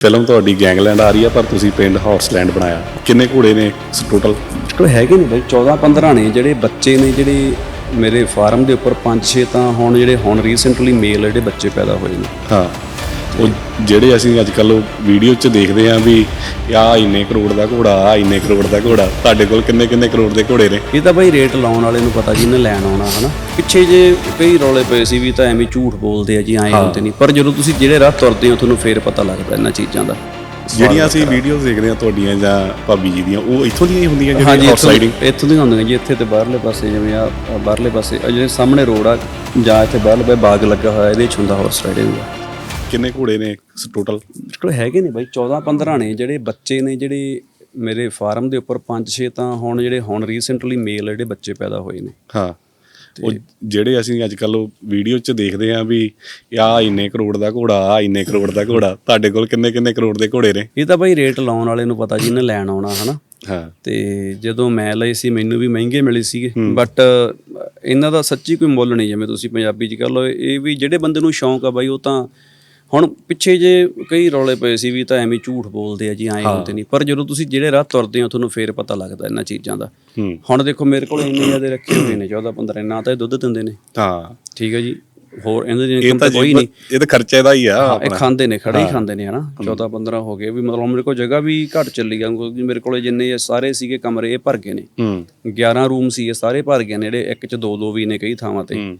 Film ਤੁਹਾਡੀ gangland ਆ ਰਹੀ ਆ ਪਰ ਤੁਸੀਂ ਪਿੰਡ ਹਾਰਸਲੈਂਡ ਬਣਾਇਆ। ਕਿੰਨੇ ਘੋੜੇ ਨੇ ਟੋਟਲ ਕੋਲ ਹੈਗੇ ਨੇ ਬਈ 14 15 ਨੇ ਜਿਹੜੇ ਬੱਚੇ ਨੇ ਜਿਹੜੇ ਮੇਰੇ ਫਾਰਮ ਦੇ ਉੱਪਰ 5-6 ਤਾਂ ਹੁਣ ਜਿਹੜੇ ਹੁਣ ਰੀਸੈਂਟਲੀ ਮੇਲ ਜਿਹੜੇ ਬੱਚੇ ਪੈਦਾ ਹੋਏ ਨੇ। ਹਾਂ। ਉਹ ਜਿਹੜੇ ਅਸੀਂ ਅੱਜ ਕੱਲ ਵੀਡੀਓ 'ਚ ਦੇਖਦੇ ਆਂ ਵੀ ਆ ਇੰਨੇ ਕਰੋੜ ਦਾ ਘੋੜਾ ਆ ਇੰਨੇ ਕਰੋੜ ਦਾ ਘੋੜਾ ਤੁਹਾਡੇ ਕੋਲ ਕਿੰਨੇ ਕਿੰਨੇ ਕਰੋੜ ਦੇ ਘੋੜੇ ਨੇ? ਇਹ ਤਾਂ ਬਈ ਰੇਟ ਲਾਉਣ ਵਾਲੇ ਨੂੰ ਪਤਾ ਜਿਹਨੇ ਲੈਣ ਆਉਣਾ ਹਨਾ? ਪਿੱਛੇ ਜੇ ਕਈ ਰੌਲੇ ਪਏ ਸੀ ਵੀ ਤਾਂ ਐਵੇਂ ਝੂਠ ਬੋਲਦੇ ਆ ਜੀ ਐਂ ਹੁੰਦੇ ਨਹੀਂ। ਪਰ ਜਦੋਂ ਤੁਸੀਂ ਜਿਹੜੇ ਰਾਹ ਤੁਰਦੇ ਹੋ ਤੁਹਾਨੂੰ ਫੇਰ ਪਤਾ ਲੱਗਦਾ ਇਹਨਾਂ ਚੀਜ਼ਾਂ ਦਾ। ਜਿਹੜੀਆਂ ਅਸੀਂ ਵੀਡੀਓਜ਼ ਦੇਖਦੇ ਆਂ ਤੁਹਾਡੀਆਂ ਜਾਂ ਭਾਬੀ ਜੀ ਦੀਆਂ ਉਹ ਇੱਥੋਂ ਦੀਆਂ ਹੀ ਹੁੰਦੀਆਂ ਜਿਹੜੀਆਂ ਹਾਰਸ ਇੱਥੋਂ ਰਾਈਡਿੰਗ ਇੱਥੋਂ ਦੀ ਹੁੰਦੀਆਂ ਜੀ ਇੱਥੇ ਤੇ ਬਾਹਰਲੇ ਪਾਸੇ ਜਿਵੇਂ ਆ ਬਾਹਰਲੇ ਪਾਸੇ ਜਿਹੜੇ ਸਾਹਮਣੇ ਰੋਡ ਆ ਜਾਂ ਇੱਥੇ ਬਾਹਰਲੇ ਬਾਗ ਲੱਗਾ ਹੋਇਆ ਇਹਦੇ ਚ ਹੁੰਦਾ ਹਾਰਸ ਰਾਈਡਿੰਗ ਦਾ। ਕਿੰਨੇ ਘੋੜੇ ਨੇ ਟੋਟਲ ਕੋਲ ਹੈਗੇ ਨੇ ਬਾਈ 14 15 ਨੇ। ਜਿਹੜੇ ਬੱਚੇ ਨੇ ਜਿਹੜੇ ਮੇਰੇ ਫਾਰਮ ਦੇ ਉੱਪਰ 5-6 ਤਾਂ ਹੁਣ ਜਿਹੜੇ ਹੁਣ ਰੀਸੈਂਟਲੀ ਮੇਲ ਜਿਹੜੇ ਬੱਚੇ ਪੈਦਾ ਹੋਏ ਨੇ। ਹਾਂ। ਉਹ ਜਿਹੜੇ ਅਸੀਂ ਅੱਜ ਕੱਲ ਵੀਡੀਓ 'ਚ ਦੇਖਦੇ ਆਂ ਵੀ ਆ ਇੰਨੇ ਕਰੋੜ ਦਾ ਘੋੜਾ ਆ ਇੰਨੇ ਕਰੋੜ ਦਾ ਘੋੜਾ। ਤੁਹਾਡੇ ਕੋਲ ਕਿੰਨੇ ਕਿੰਨੇ ਕਰੋੜ ਦੇ ਘੋੜੇ ਨੇ? ਇਹ ਤਾਂ ਬਾਈ ਰੇਟ ਲਾਉਣ ਵਾਲੇ ਨੂੰ ਪਤਾ ਜਿਹਨੇ ਲੈਣ ਆਉਣਾ ਹਨਾ? ਹਾਂ। ਤੇ ਜਦੋਂ ਮੈਂ ਲਏ ਸੀ ਮੈਨੂੰ ਵੀ ਮਹਿੰਗੇ ਮਿਲੇ ਸੀਗੇ। ਬਟ ਇਹਨਾਂ ਦਾ ਸੱਚੀ ਕੋਈ ਮੁੱਲ ਨਹੀਂ ਜਿਵੇਂ ਤੁਸੀਂ ਪੰਜਾਬੀ ਚ ਕਹ ਲਓ। ਇਹ ਵੀ ਜਿਹੜੇ ਬੰਦੇ ਨੂੰ ਸ਼ੌਂਕ ਆ ਬਾਈ ਉਹ ਤਾਂ ਹੁਣ ਪਿੱਛੇ ਜੇ ਕਈ ਰੌਲੇ ਪਏ ਸੀ ਵੀ ਤਾਂ ਐਵੇਂ ਝੂਠ ਬੋਲਦੇ ਆ ਜੀ ਐਂ ਹੁੰਦੇ ਨਹੀਂ। ਪਰ ਜਦੋਂ ਤੁਸੀਂ ਜਿਹੜੇ ਰਾਹ ਤੁਰਦੇ ਹੋ ਤੁਹਾਨੂੰ ਫੇਰ ਪਤਾ ਲੱਗਦਾ ਇਹਨਾਂ ਚੀਜ਼ਾਂ ਦਾ। ਹੁਣ ਦੇਖੋ ਮੇਰੇ ਕੋਲ ਇੰਨੇ ਜ਼ਿਆਦਾ ਰੱਖੇ ਹੋਏ ਨੇ 14 15 ਨਾ ਤਾਂ ਇਹ ਦੁੱਧ ਦਿੰਦੇ ਨੇ। ਹਾਂ। ਠੀਕ ਹੈ ਜੀ। ਹੋਰ ਇਹਨਾਂ ਦੀ ਇਨਕਮ ਤਾਂ ਕੋਈ ਨਹੀਂ। ਇਹ ਤਾਂ ਖਰਚੇ ਦਾ ਹੀ ਆ ਇਹ ਖਾਂਦੇ ਨੇ ਖੜੇ ਹੀ ਖਾਂਦੇ ਨੇ ਹਨਾ। 14 15 ਹੋ ਗਏ ਵੀ ਮਤਲਬ ਮੇਰੇ ਕੋਲ ਜਗ੍ਹਾ ਵੀ ਘੱਟ ਚੱਲੀ ਗਿਆ ਕਿਉਂਕਿ ਮੇਰੇ ਕੋਲੇ ਜਿੰਨੇ ਸਾਰੇ ਸੀਗੇ ਕਮਰੇ ਇਹ ਭਰ ਗਏ ਨੇ। ਹੂੰ। 11 ਰੂਮ ਸੀ ਇਹ ਸਾਰੇ ਭਰ ਗਏ ਨੇ ਜਿਹੜੇ ਇੱਕ ਚ ਦੋ ਦੋ ਵੀ ਨੇ ਕਈ ਥਾਵਾਂ ਤੇ।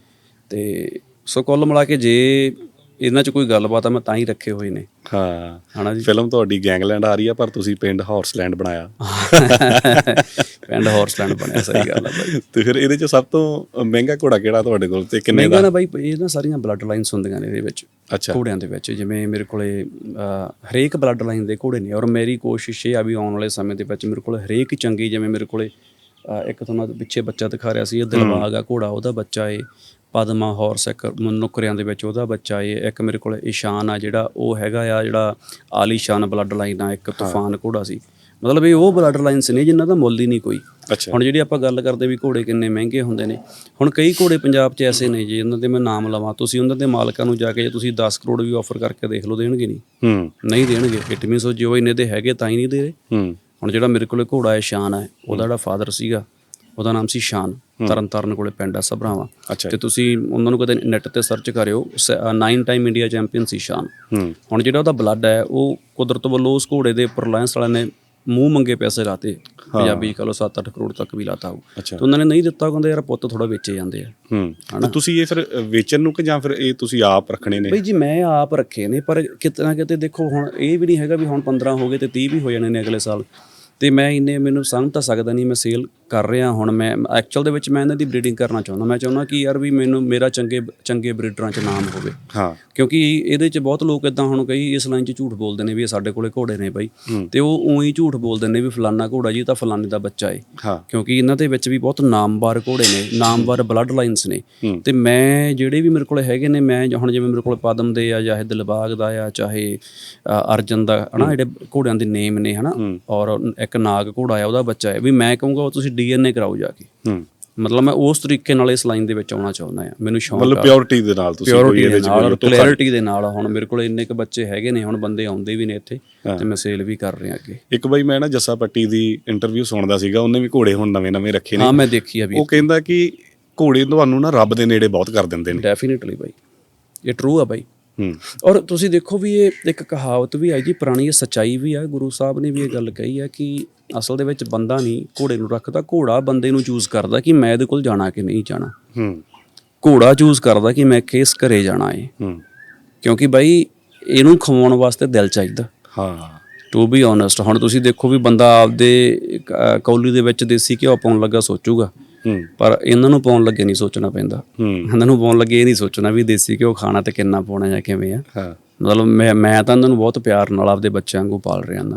ਤੇ ਸੋ ਕੁੱਲ ਮਿਲਾ ਕੇ ਜੇ ਇਹਨਾਂ ਚ ਕੋਈ ਗੱਲਬਾਤ ਆ ਮੈਂ ਤਾਂ ਹੀ ਰੱਖੇ ਹੋਏ ਨੇ। ਹਾਂ। ਹਨਾ ਜੀ? ਫਿਲਮ ਤੁਹਾਡੀ ਗੈਂਗਲੈਂਡ ਆ ਰਹੀ ਆ ਪਰ ਤੁਸੀਂ ਪਿੰਡ ਹਾਰਸਲੈਂਡ ਬਣਾਇਆ। ਪਿੰਡ ਹਾਰਸਲੈਂਡ ਬਣਿਆ ਸਹੀ ਗੱਲ ਆ ਬਾਈ। ਤੇ ਫਿਰ ਇਹਦੇ ਚ ਸਭ ਤੋਂ ਮਹਿੰਗਾ ਘੋੜਾ ਕਿਹੜਾ ਤੁਹਾਡੇ ਕੋਲ ਤੇ ਕਿੰਨੇ ਮਹਿੰਗਾ ਦਾ? ਨਾ ਬਾਈ ਇਹ ਨਾ ਸਾਰੀਆਂ ਬਲੱਡ ਲਾਈਨਸ ਹੁੰਦੀਆਂ ਨੇ ਇਹਦੇ ਵਿੱਚ ਅੱਛਾ। ਘੋੜਿਆਂ ਦੇ ਵਿੱਚ। ਜਿਵੇਂ ਮੇਰੇ ਕੋਲੇ ਹਰੇਕ ਬਲੱਡ ਲਾਈਨ ਦੇ ਘੋੜੇ ਨੇ ਔਰ ਮੇਰੀ ਕੋਸ਼ਿਸ਼ ਇਹ ਆ ਵੀ ਆਉਣ ਵਾਲੇ ਸਮੇਂ ਦੇ ਵਿੱਚ ਮੇਰੇ ਕੋਲ ਹਰੇਕ ਚੰਗੀ ਜਿਵੇਂ ਮੇਰੇ ਕੋਲੇ ਇੱਕ ਤੁਹਾਨੂੰ ਪਿੱਛੇ ਬੱਚਾ ਦਿਖਾ ਰਿਹਾ ਸੀ ਇਹ ਦਿਲਬਾਗ ਆ ਘੋੜਾ ਉਹਦਾ ਬੱਚਾ ਏ। ਪਦਮਾ ਹਾਰਸ ਇੱਕ ਨੁਕਰਿਆਂ ਦੇ ਵਿੱਚ ਉਹਦਾ ਬੱਚਾ ਏ ਇੱਕ ਮੇਰੇ ਕੋਲ ਇਸ਼ਾਨ ਆ ਜਿਹੜਾ ਉਹ ਹੈਗਾ ਆ ਜਿਹੜਾ ਆਲੀਸ਼ਾਨ ਬਲੱਡ ਲਾਈਨ ਆ ਇੱਕ ਤੂਫਾਨ ਘੋੜਾ ਸੀ। ਮਤਲਬ ਇਹ ਉਹ ਬਲੱਡ ਲਾਈਨਸ ਨੇ ਜਿਨ੍ਹਾਂ ਦਾ ਮੁੱਲ ਹੀ ਨਹੀਂ ਕੋਈ। ਹੁਣ ਜਿਹੜੀ ਆਪਾਂ ਗੱਲ ਕਰਦੇ ਵੀ ਘੋੜੇ ਕਿੰਨੇ ਮਹਿੰਗੇ ਹੁੰਦੇ ਨੇ ਹੁਣ ਕਈ ਘੋੜੇ ਪੰਜਾਬ 'ਚ ਐਸੇ ਨੇ ਜੀ ਇਹਨਾਂ ਦੇ ਮੈਂ ਨਾਮ ਲਵਾਂ ਤੁਸੀਂ ਉਹਨਾਂ ਦੇ ਮਾਲਕਾਂ ਨੂੰ ਜਾ ਕੇ ਜੇ ਤੁਸੀਂ 10 ਕਰੋੜ ਵੀ ਆਫਰ ਕਰਕੇ ਦੇਖ ਲਓ ਦੇਣਗੇ ਨਹੀਂ। ਹੂੰ। ਨਹੀਂ ਦੇਣਗੇ। ਇਟ ਮੀਨਸ ਉਹ ਜੋ ਇੰਨੇ ਦੇ ਹੈਗੇ ਤਾਂ ਹੀ ਨਹੀਂ ਦੇ ਰਹੇ। ਹੂੰ। ਹੁਣ ਜਿਹੜਾ ਮੇਰੇ ਕੋਲੇ ਘੋੜਾ ਹੈ ਸ਼ਾਨ ਹੈ। ਉਹਦਾ ਜਿਹੜਾ ਫਾਦਰ ਸੀਗਾ ਉਹਦਾ ਨਾਮ ਸੀ ਸ਼ਾਨ। ਤਰਨ ਤਾਰਨ ਕੋਲੇ ਪਿੰਡ ਆ ਸਭਰਾਵਾਂ। ਤੇ ਤੁਸੀਂ ਉਹਨਾਂ ਨੂੰ ਕਦੇ ਨੈਟ ਤੇ ਸਰਚ ਕਰਿਓ 9 ਟਾਈਮ ਇੰਡੀਆ ਚੈਂਪੀਅਨ ਸੀ ਸ਼ਾਨ। ਹੁਣ ਜਿਹੜਾ ਉਹਦਾ ਬਲੱਡ ਹੈ ਉਹ ਕੁਦਰਤ ਵੱਲੋਂ ਉਸ ਘੋੜੇ ਦੇ ਉੱਪਰ ਲਾਇੰਸ ਵਾਲਿਆਂ ਨੇ ਮੂੰਹ ਮੰਗੇ ਪੈਸੇ ਲਾਤੇ। ਪੰਜਾਬੀ ਕਹ ਲਓ 7-8 ਕਰੋੜ ਤੱਕ ਵੀ ਲਾਤਾ ਹੋ ਤੇ ਉਹਨਾਂ ਨੇ ਨਹੀਂ ਦਿੱਤਾ ਕਹਿੰਦੇ ਯਾਰ ਪੁੱਤ ਥੋੜਾ ਵੇਚੇ ਜਾਂਦੇ ਆ। ਹੂੰ। ਤੇ ਤੁਸੀਂ ਇਹ ਫਿਰ ਵੇਚਣ ਨੂੰ ਕਿ ਜਾਂ ਫਿਰ ਇਹ ਤੁਸੀਂ ਆਪ ਰੱਖਣੇ ਨੇ? ਬਈ ਜੀ ਮੈਂ ਆਪ ਰੱਖੇ ਨੇ ਪਰ ਕਿਤੇ ਨਾ ਕਿਤੇ ਦੇਖੋ ਹੁਣ ਇਹ ਵੀ ਨਹੀਂ ਹੈਗਾ ਵੀ ਹੁਣ 15 ਹੋ ਗਏ ਤੇ 30 ਵੀ ਹੋ ਜਾਣੇ ਨੇ ਅਗਲੇ ਸਾਲ। ਤੇ ਮੈਂ ਇੰਨੇ ਮੈਨੂੰ ਸਮਝ ਤਾਂ ਸਕਦਾ ਨਹੀਂ ਮੈਂ ਸੇਲ ਕਰ ਰਿਹਾ ਹੁਣ ਮੈਂ ਐਕਚੁਅਲ ਦੇ ਵਿੱਚ ਮੈਂ ਇਹਨਾਂ ਦੀ ਬਰੀਡਿੰਗ ਕਰਨਾ ਚਾਹੁੰਦਾ। ਮੈਂ ਚਾਹੁੰਦਾ ਕਿ ਯਾਰ ਵੀ ਮੈਨੂੰ ਮੇਰਾ ਚੰਗੇ ਚੰਗੇ ਬਰੀਡਰਾਂ 'ਚ ਨਾਮ ਹੋਵੇ। ਹਾਂ। ਕਿਉਂਕਿ ਇਹਦੇ 'ਚ ਬਹੁਤ ਲੋਕ ਇਦਾਂ ਹੁਣ ਕਈ ਇਸ ਲਾਈਨ 'ਚ ਝੂਠ ਬੋਲਦੇ ਨੇ ਵੀ ਇਹ ਸਾਡੇ ਕੋਲੇ ਘੋੜੇ ਨੇ ਬਾਈ। ਤੇ ਉਹ ਉਹੀ ਝੂਠ ਬੋਲਦੇ ਨੇ ਵੀ ਫਲਾਨਾ ਘੋੜਾ ਜੀ ਤਾਂ ਫਲਾਨੇ ਦਾ ਬੱਚਾ ਏ। ਹਾਂ। ਕਿਉਂਕਿ ਇਹਨਾਂ ਦੇ ਵਿੱਚ ਵੀ ਬਹੁਤ ਨਾਮਵਾਰ ਘੋੜੇ ਨੇ ਨਾਮਵਾਰ ਬਲੱਡ ਲਾਈਨਸ ਨੇ। ਤੇ ਮੈਂ ਜਿਹੜੇ ਵੀ ਮੇਰੇ ਕੋਲ ਹੈਗੇ ਨੇ ਮੈਂ ਹੁਣ ਜਿਵੇਂ ਮੇਰੇ ਕੋਲ ਪਦਮ ਦੇ ਆ ਚਾਹੇ ਦਿਲਬਾਗ ਦਾ ਆ ਚਾਹੇ ਅਰਜਨ ਦਾ ਹਨਾ ਜਿਹੜੇ ਘੋੜਿਆਂ ਦੇ ਨੇਮ ਨੇ ਹਨਾ। ਔਰ ਇੱਕ ਨਾਗ ਘੋੜਾ ਆ ਉਹਦਾ ਬੱਚਾ ਹੈ ਵੀ ਮੈਂ ਕਹੂੰਗਾ ਉਹ ਤੁਸੀਂ ਡੀਐਨਏ ਕਰਾਓ ਜਾ ਕੇ। ਮਤਲਬ ਮੈਂ ਉਸ ਤਰੀਕੇ ਨਾਲ ਇਸ ਲਾਈਨ ਦੇ ਵਿੱਚ ਆਉਣਾ ਚਾਹੁੰਦਾ ਆ ਮੈਨੂੰ ਸ਼ੌਂਕ ਮਤਲਬ ਪਿਓਰਿਟੀ ਦੇ ਨਾਲ ਤੁਸੀਂ ਕੋਈ ਪਿਓਰਿਟੀ ਇਹਦੇ ਦੇ ਚ ਨਾਲ ਕਲੈਰਿਟੀ ਦੇ ਨਾਲ। ਹੁਣ ਮੇਰੇ ਕੋਲ ਇੰਨੇ ਕ ਬੱਚੇ ਹੈਗੇ ਨੇ ਹੁਣ ਬੰਦੇ ਆਉਂਦੇ ਵੀ ਨੇ ਇੱਥੇ ਤੇ ਮੈਂ ਸੇਲ ਵੀ ਕਰ ਰਿਹਾ ਅੱਗੇ। ਇੱਕ ਬਾਈ ਮੈਂ ਨਾ ਜੱਸਾ ਪੱਟੀ ਦੀ ਇੰਟਰਵਿਊ ਸੁਣਦਾ ਸੀਗਾ ਉਹਨੇ ਵੀ ਘੋੜੇ ਹੁਣ ਨਵੇਂ-ਨਵੇਂ ਰੱਖੇ ਨੇ। ਹਾਂ ਮੈਂ ਦੇਖੀ ਆ ਵੀ। ਉਹ ਕਹਿੰਦਾ ਕਿ ਘੋੜੇ ਤੁਹਾਨੂੰ ਨਾ ਰੱਬ ਦੇ ਨੇੜੇ ਬਹੁਤ ਕਰ ਦਿੰਦੇ ਨੇ। ਡੈਫੀਨਿਟਲੀ ਬਾਈ। ਇਹ ਟਰੂ ਆ ਬਾਈ। ਔਰ ਤੁਸੀਂ ਦੇਖੋ ਵੀ ਇਹ ਇੱਕ ਕਹਾਵਤ ਵੀ ਆਈ ਜੀ ਪੁਰਾਣੀ ਇਹ ਸਚਾਈ ਵੀ ਆ। ਗੁਰੂ ਸਾਹਿਬ ਨੇ ਵੀ ਇਹ ਗੱਲ ਕਹੀ ਆ ਕਿ ਅਸਲ ਦੇ ਵਿੱਚ ਬੰਦਾ ਨਹੀਂ ਘੋੜੇ ਨੂੰ ਰੱਖਦਾ। ਘੋੜਾ ਬੰਦੇ ਨੂੰ ਚੂਜ਼ ਕਰਦਾ ਕਿ ਮੈਂ ਇਹਦੇ ਕੋਲ ਜਾਣਾ ਕਿ ਨਹੀਂ ਜਾਣਾ। ਹੂੰ। ਘੋੜਾ ਚੂਜ਼ ਕਰਦਾ ਕਿ ਮੈਂ ਕਿਸ ਘਰੇ ਜਾਣਾ ਏ। ਹੂੰ। ਕਿਉਂਕਿ ਬਾਈ ਇਹਨੂੰ ਖਵਾਉਣ ਵਾਸਤੇ ਦਿਲ ਚਾਹੀਦਾ। ਹਾਂ। ਟੂ ਬੀ ਓਨੈਸਟ ਹੁਣ ਤੁਸੀਂ ਦੇਖੋ ਵੀ ਬੰਦਾ ਆਪਦੇ ਕੌਲੀ ਦੇ ਵਿੱਚ ਦੇਸੀ ਘਿਓ ਪਾਉਣ ਲੱਗਾ ਸੋਚੂਗਾ। ਹੂੰ ਪਰ ਇਹਨਾਂ ਨੂੰ ਪਾਉਣ ਲੱਗੇ ਨਹੀਂ ਸੋਚਣਾ ਪੈਂਦਾ। ਇਹਨਾਂ ਨੂੰ ਪਾਉਣ ਲੱਗੇ ਇਹ ਨਹੀਂ ਸੋਚਣਾ ਵੀ ਦੇਸੀ ਘਿਓ ਖਾਣਾ ਤੇ ਕਿੰਨਾ ਪਾਉਣਾ ਜਾਂ ਕਿਵੇਂ ਆ। ਹਾਂ। ਮਤਲਬ ਮੈਂ ਮੈਂ ਤਾਂ ਇਹਨਾਂ ਨੂੰ ਬਹੁਤ ਪਿਆਰ ਨਾਲ ਆਪਦੇ ਬੱਚਿਆਂ ਵਾਂਗੂ ਪਾਲ ਰਿਹਾ ਨਾ